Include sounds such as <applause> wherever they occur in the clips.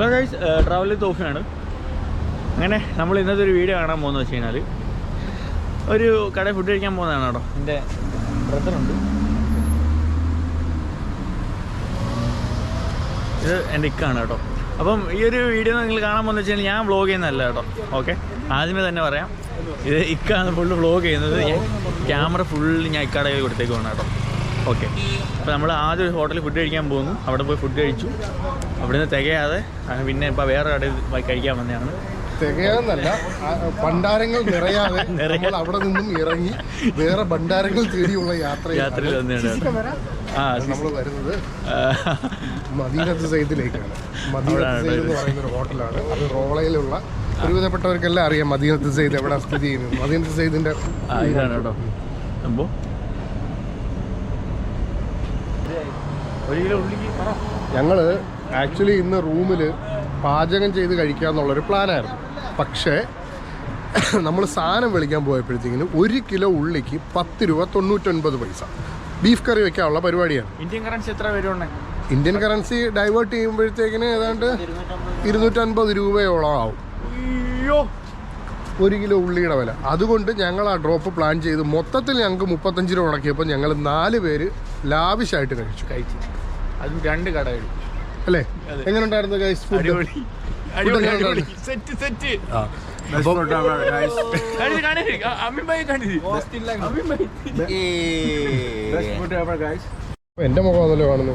Hello guys travel തോഫിയാണ് അങ്ങനെ നമ്മൾ ഇന്നത്തെ ഒരു വീഡിയോ കാണാൻ പോകുന്നത് വെച്ച് കഴിഞ്ഞാൽ ഒരു കടയിൽ ഫുഡ് കഴിക്കാൻ പോകുന്നതാണ് കേട്ടോ. എന്റെ ബ്രദറുണ്ട് ഇത് എന്റെ ഇക്കാണ് കേട്ടോ. അപ്പം ഈ ഒരു വീഡിയോ നിങ്ങൾ കാണാൻ പോകുന്നത് വെച്ച് കഴിഞ്ഞാൽ ഞാൻ വ്ളോഗ് ചെയ്യുന്നതല്ല കേട്ടോ. ഓക്കെ ആദ്യമേ തന്നെ പറയാം. ഇത് ഇക്കാണ് ഫുള്ള് വ്ളോഗ് ചെയ്യുന്നത്. ഞാൻ ക്യാമറ ഫുള്ള് ഞാൻ ഇക്കാടെ കൊടുത്തേക്ക് വേണം കേട്ടോ. ഓക്കെ. അപ്പോൾ നമ്മൾ ആദ്യം ഒരു ഹോട്ടലിൽ ഫുഡ് കഴിക്കാൻ പോകുന്നു. അവിടെ പോയി ഫുഡ് കഴിച്ചു. അവിടുന്ന് തികയാതെ പിന്നെ ഇപ്പോൾ വേറെ കടയിൽ പോയി കഴിക്കാൻ വന്നതാണ്. തികയാന്നല്ല ഭണ്ഡാരങ്ങൾ നിറയാതെ <laughs> നിറയാ- നമ്മൾ അവിടെ നിന്നും ഇറങ്ങി വേറെ ഭണ്ഡാരങ്ങൾ തേടിയുള്ള യാത്ര യാത്രയിൽ വന്നതാണ്. ആ നമ്മൾ വരുന്നത് മദീനത്ത് സൈദിലേക്കാണ് മദീനത്ത് സൈദ് എന്ന് പറയുന്ന ഒരു ഹോട്ടലാണ്. അത് റോളയിലുള്ള ഒരുവിധപ്പെട്ടവർക്കെല്ലാം അറിയാം മദീനത്ത് സൈദ് എവിടെ സ്ഥിതി ചെയ്യുന്നു മദീനത്ത് സൈദിന്റെ ആ ഇതാണ് കേട്ടോ. സംഭവം ഒരു കിലോ ഉള്ളിക്ക് പറ ഞങ്ങൾ ആക്ച്വലി ഇന്ന് റൂമിൽ പാചകം ചെയ്ത് കഴിക്കുക എന്നുള്ളൊരു പ്ലാനായിരുന്നു. പക്ഷേ നമ്മൾ സാധനം വിളിക്കാൻ പോയപ്പോഴത്തേക്കിനും ഒരു കിലോ ഉള്ളിക്ക് പത്ത് രൂപ തൊണ്ണൂറ്റൊൻപത് പൈസ. ബീഫ് കറി വെക്കാനുള്ള പരിപാടിയാണ്. ഇന്ത്യൻ കറൻസി എത്ര വരുവാണ്? ഇന്ത്യൻ കറൻസി ഡൈവേർട്ട് ചെയ്യുമ്പോഴത്തേക്കിന് ഏതാണ്ട് ഇരുന്നൂറ്റൻപത് രൂപയോളം ആവും. അയ്യോ! ഒരു കിലോ ഉള്ളിയുടെ വില. അതുകൊണ്ട് ഞങ്ങൾ ആ ഡ്രോപ്പ് പ്ലാൻ ചെയ്ത് മൊത്തത്തിൽ ഞങ്ങൾക്ക് മുപ്പത്തഞ്ച് രൂപ മുടക്കിയപ്പോൾ ഞങ്ങൾ നാല് പേര് ലാവിഷായിട്ട് കഴിച്ചു. കഴിച്ചു. അതും രണ്ട് കടകൾ അല്ലേ? അതെ. എങ്ങനെ ഉണ്ടായിരുന്നു ഗൈസ് ഫുഡ് അടിപൊളി മുഖം സെറ്റ് സെറ്റ്. അപ്പം കാണിച്ച് കാണിച്ച് അമ്മിബായി കാണിച്ച് അമ്മിബായി എന്റെ മുഖമാണല്ലോ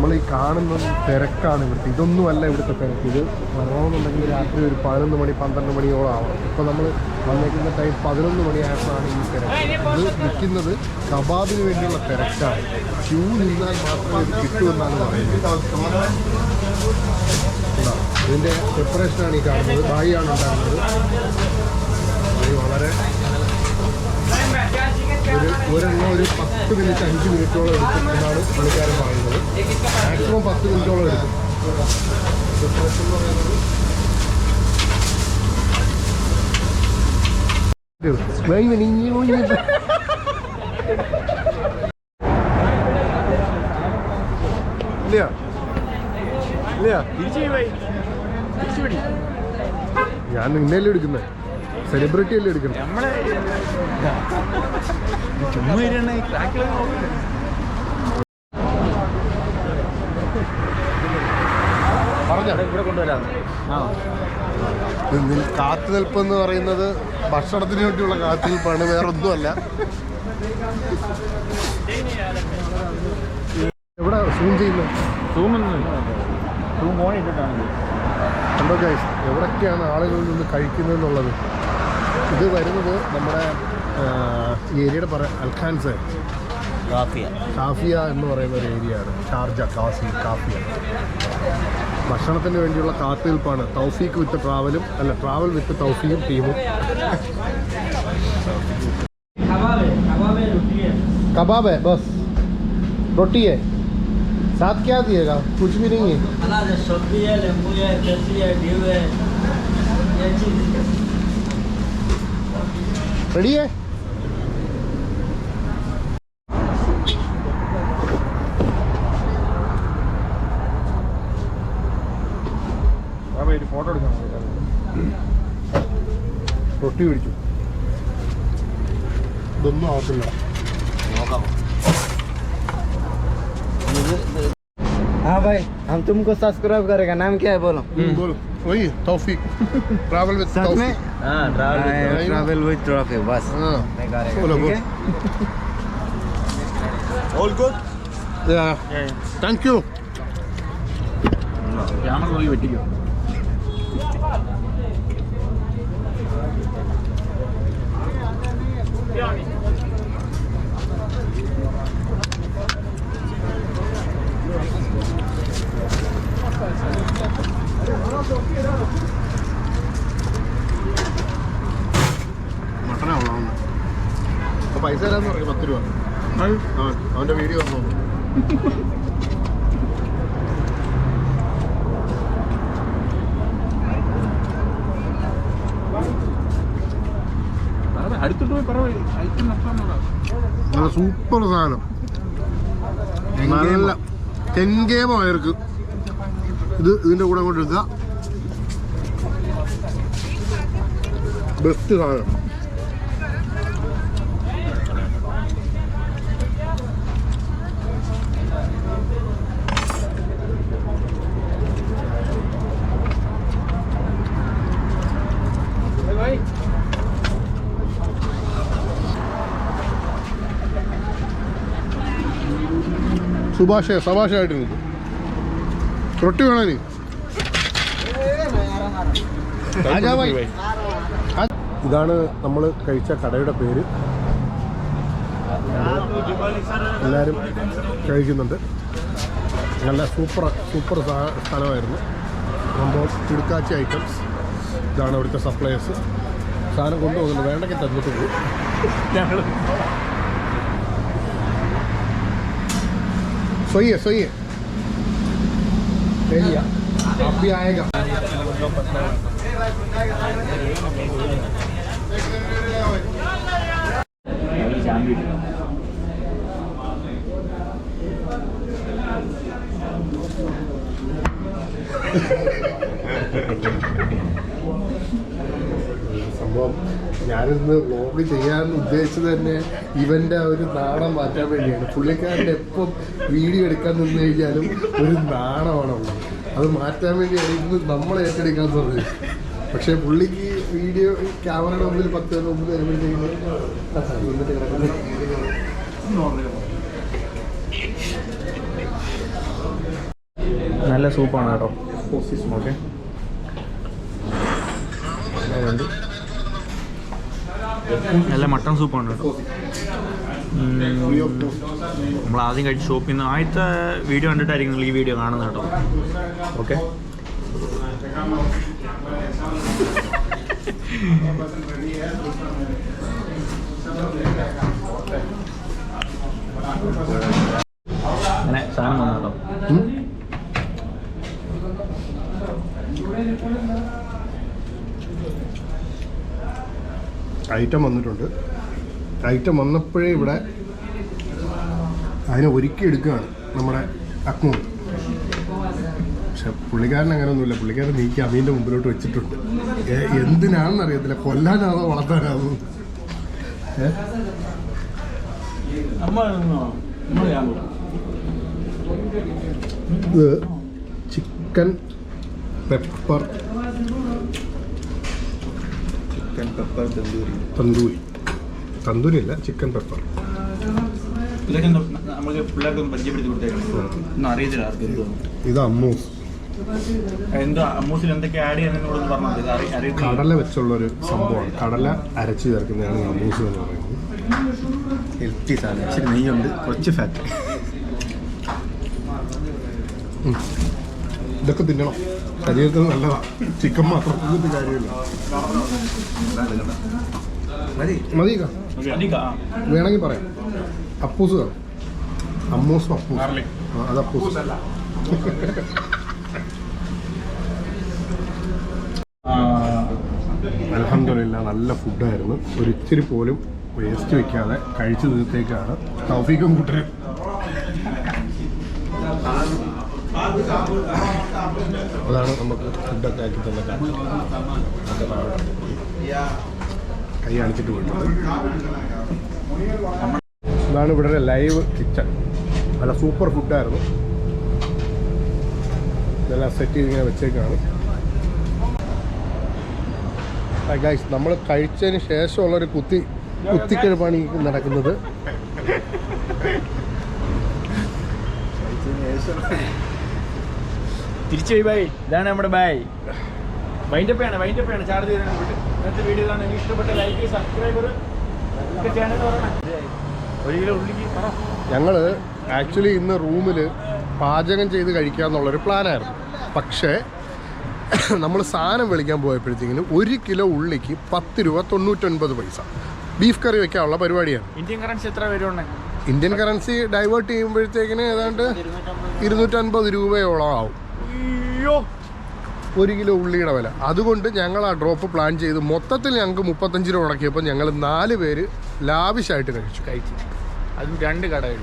നമ്മൾ ഈ കാണുന്ന തിരക്കാണ് ഇവിടുത്തെ. ഇതൊന്നുമല്ല ഇവിടുത്തെ തിരക്ക്. ഇത് വരണമെന്നുണ്ടെങ്കിൽ രാത്രി ഒരു പതിനൊന്ന് മണി പന്ത്രണ്ട് മണിയോളം ആവണം. ഇപ്പോൾ നമ്മൾ വന്നേക്കുന്ന ടൈം പതിനൊന്ന് മണിയായപ്പോഴാണ് ഈ തിരക്ക്. ഇത് നിൽക്കുന്നത് കബാബിന് വേണ്ടിയുള്ള തിരക്കാണ്. ക്യൂ നിന്നാൽ മാത്രമേ ഇത് കിട്ടുമെന്നാണ് പറയുന്നത്. ഇതാ, ഇതിന്റെ പ്രിപ്പറേഷനാണ് ഈ കാണുന്നത്. ബായിയാണ് ഉണ്ടാകുന്നത് വളരെ ഒരു ഒരെണ്ണം ഒരു പത്ത് മിനിറ്റ് അഞ്ച് മിനിറ്റോളം എടുക്കും. എന്നാണ് പുള്ളിക്കാരൻ പറയുന്നത്. മാക്സിമം പത്ത് മിനിറ്റോളം എടുക്കും. ഇല്ല. ഇല്ല. ഞാൻ നിന്നല്ലേ എടുക്കുന്നത്. സെലിബ്രിറ്റി അല്ലേ എടുക്കുന്നത്. നമ്മളെ ചുമ്മാ ഇരുന്ന് ബാക്കിലൊക്കെ നോക്കില്ല എന്ന് പറയുന്നത് ഭക്ഷണത്തിന് വേണ്ടിയുള്ള കാത്തുനിൽപ്പാണ് വേറൊന്നുമല്ല. എവിടെ? സൂം ചെയ്യുന്നു. സൂം ഫോൺ ഇട്ടിട്ടാണ് ഗൈസ് എവിടൊക്കെയാണ് ആളുകളിൽ നിന്ന് കഴിക്കുന്നത് എന്നുള്ളത് ഇത് വരുന്നത് നമ്മുടെ ഈ ഏരിയയുടെ പറ അൽഖാൻസ് കാഫിയ കാഫിയ എന്ന് പറയുന്ന ഒരു ഏരിയയാണ് ഷാർജ കാസി കാഫിയ ഭക്ഷണത്തിന് വേണ്ടിയുള്ള കാത്തുനിൽപ്പാണ് തൗഫീഖ് വിത്ത് ട്രാവലും അല്ല ട്രാവൽ വിത്ത് തൗഫീഖും ടീമും कबाब है बस रोटी है साथ क्या दिएगा कुछ भी नहीं है अनाज है सब्जी है नींबू है दसी है ड्यू है ये चीज रेडी है ഫോട്ടോ എടുക്കാൻ റൊട്ടി പിടിച്ചു ഇതൊന്നും ആവത്തില്ല നോക്കാം हाँ भाई हम तुमको सब्सक्राइब करेगा नाम क्या है बोलो बोलो वही तौफीक ट्रैवल विद सच में तौफीक हाँ ट्रैवल विद ट्रॉफी बस हाँ करेगा बोलो ठीक बोलो है all good thank you camera നോക്കി വെട്ടിക്കോ Yeah. നല്ല സൂപ്പർ സാധനം. നല്ല കെങ്കേമ വയർക്ക്. ഇത് ഇതിന്റെ കൂടെ അങ്ങോട്ട് എടുക്കുക ബെസ്റ്റ് സാധനം. സുഭാഷ സഭാഷയായിട്ട് നിൽക്കും. റൊട്ടി വേണോ നീ ഇതാണ് നമ്മൾ കഴിച്ച കടയുടെ പേര്. എല്ലാവരും കഴിക്കുന്നുണ്ട്. നല്ല സൂപ്പർ സൂപ്പർ സ്ഥലമായിരുന്നു. സംഭവം ചുടുക്കാച്ചി ഐറ്റംസ്. ഇതാണ് അവിടുത്തെ സപ്ലയേഴ്സ്. സാധനം കൊണ്ടുപോകുന്നുണ്ട്. വേണ്ടെങ്കിൽ തന്നിട്ട് പോകും. सोइए सोइए ले लिया आप भी आएगा ഞാനിന്ന് വ്ലോഗ് ചെയ്യാൻ ഉദ്ദേശിച്ചത് തന്നെ ഇവന്റെ ഒരു നാണം മാറ്റാൻ വേണ്ടിയാണ്. പുള്ളിക്കാരന്റെ എപ്പം വീഡിയോ എടുക്കാൻ നിന്ന് കഴിഞ്ഞാലും ഒരു നാണമാണ് ഉള്ളത് അത് മാറ്റാൻ വേണ്ടിയാണ് ഇന്ന് നമ്മൾ ഏറ്റെടുക്കാൻ പറഞ്ഞത്. പക്ഷേ പുള്ളിക്ക് വീഡിയോ ക്യാമറയുടെ മുമ്പിൽ പത്ത് പേരുടെ നിന്നിട്ട് കിടക്കുന്നത് നല്ല സൂപ്പാണ് കേട്ടോ. ഓക്കെ നല്ല മട്ടൺ സൂപ്പാണ് കേട്ടോ. നമ്മൾ ആദ്യം കഴിച്ച് ഷോപ്പിൽ നിന്ന് ആദ്യത്തെ വീഡിയോ കണ്ടിട്ടായിരിക്കും നിങ്ങൾ ഈ വീഡിയോ കാണുന്നത് കേട്ടോ. ഓക്കെ. അങ്ങനെ സാധനം വന്നു കേട്ടോ. ഐറ്റം വന്നിട്ടുണ്ട്. ഐറ്റം വന്നപ്പോഴേ ഇവിടെ അതിനെ ഒരുക്കി എടുക്കുകയാണ് നമ്മുടെ അക്മു. പക്ഷെ പുള്ളിക്കാരൻ അങ്ങനെയൊന്നുമില്ല. പുള്ളിക്കാരൻ നീക്കി അമീന്റെ മുമ്പിലോട്ട് വെച്ചിട്ടുണ്ട്. എന്തിനാണെന്ന് അറിയത്തില്ല കൊല്ലാനാണോ വളർത്താനാണോ? ചിക്കൻ ഇത് ചിക്കൻ പെപ്പർ തന്തൂരി. തന്തൂരി. തന്തൂരി അല്ല ചിക്കൻ പെപ്പർ. ഇത് അമ്മൂസ്. എന്തോ അമ്മൂസിൽ എന്തൊക്കെ ആഡ് കടല വെച്ചുള്ളൊരു സംഭവമാണ്. കടല അരച്ചു ചേർക്കുന്നതാണ് അമ്മൂസ് എന്ന് പറയുന്നത്. ഹെൽത്തി സാധനം. നെയ്യുണ്ട്. കുറച്ച് ഫാറ്റ് ഇതൊക്കെ തിന്നണം. ശരീരത്തിന് നല്ലതാണ് ചിക്കൻ മാത്രം. തിന്നിട്ട് കാര്യമില്ല മതി. വേണമെങ്കിൽ പറയാം. അപ്പൂസ് കാണും അമ്മൂസും അപ്പൂസ്. അത് അപ്പൂസ്. അലഹമില്ല നല്ല ഫുഡായിരുന്നു. ഒരു ഇച്ചിരി പോലും വേസ്റ്റ് വെക്കാതെ കഴിച്ചു തീർത്തേക്കാണ്. തൗഫീഖും കൂട്ടരും. അതാണ് നമുക്ക് ഫുഡൊക്കെ ആക്കി തന്നെ കൈ കാണിച്ചിട്ട് പോയിട്ടുണ്ട്. ഇതാണ് ഇവിടെ ലൈവ് കിച്ചൺ നല്ല സൂപ്പർ ഫുഡായിരുന്നു ഇതെല്ലാം സെറ്റ് ചെയ്ത് ഇങ്ങനെ വെച്ചേക്കാണ്. നമ്മൾ കഴിച്ചതിന് ശേഷമുള്ളൊരു കുത്തി കുത്തിക്കഴിപ്പാണ് ഈ നടക്കുന്നത് തിരിച്ചു പോയി ബൈ. ഇതാണ് നമ്മുടെ ബൈ. വൈൻഡപ്പാണ് ആണ് വൈൻഡപ്പ് ആണ് ചാർജ് ചെയ്ത് ഇന്നത്തെ വീഡിയോ കാണാൻ ഇഷ്ടപ്പെട്ട ലൈക്ക് സബ്സ്ക്രൈബർ ഒക്കെ ചാനൽ പറയണം ഒരു കിലോ ഉള്ളിക്ക് ഞങ്ങൾ ആക്ച്വലി ഇന്ന് റൂമിൽ പാചകം ചെയ്ത് കഴിക്കുക എന്നുള്ളൊരു പ്ലാനായിരുന്നു. പക്ഷേ നമ്മൾ സാധനം വിളിക്കാൻ പോയപ്പോഴത്തേക്കിനും ഒരു കിലോ ഉള്ളിക്ക് പത്ത് രൂപ തൊണ്ണൂറ്റൊൻപത് പൈസ. ബീഫ് കറി വെക്കാനുള്ള പരിപാടിയാണ്. ഇന്ത്യൻ കറൻസി എത്ര വരുവാണ്? ഇന്ത്യൻ കറൻസി ഡൈവേർട്ട് ചെയ്യുമ്പോഴത്തേക്കിന് ഏതാണ്ട് ഇരുന്നൂറ്റൻപത് രൂപയോളം ആവും. അയ്യോ. ഒരു കിലോ ഉള്ളിയുടെ വില. അതുകൊണ്ട് ഞങ്ങൾ ആ ഡ്രോപ്പ് പ്ലാൻ ചെയ്ത് മൊത്തത്തിൽ ഞങ്ങൾക്ക് മുപ്പത്തഞ്ച് രൂപ മുടക്കിയപ്പോൾ ഞങ്ങൾ നാല് പേര് ലാവിഷായിട്ട് കഴിച്ചു. കഴിച്ചു. അതും രണ്ട് കടകൾ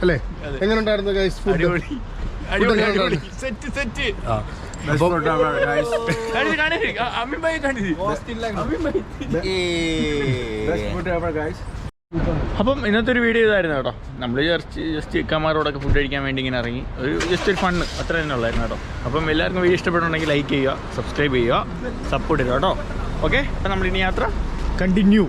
അല്ലേ? എങ്ങനെ ഉണ്ടായിരുന്നു ഗൈസ് ഫുഡ് സെറ്റ് സെറ്റ് അപ്പം ഇന്നത്തെ ഒരു വീഡിയോ ഇതായിരുന്നു കേട്ടോ. നമ്മൾ ജസ്റ്റ് ജസ്റ്റ് ഇക്കാമാരോടൊക്കെ ഫുഡ് കഴിക്കാൻ വേണ്ടി ഇങ്ങനെ ഇറങ്ങി. ഒരു ജസ്റ്റ് ഒരു ഫണ്ണ് അത്ര തന്നെ ഉള്ളായിരുന്നു കേട്ടോ. അപ്പം എല്ലാവർക്കും വീഡിയോ ഇഷ്ടപ്പെട്ടുണ്ടെങ്കിൽ ലൈക്ക് ചെയ്യുക സബ്സ്ക്രൈബ് ചെയ്യുക സപ്പോർട്ട് ചെയ്യുക കേട്ടോ. ഓക്കെ അപ്പം ഇനി യാത്ര കണ്ടിന്യൂ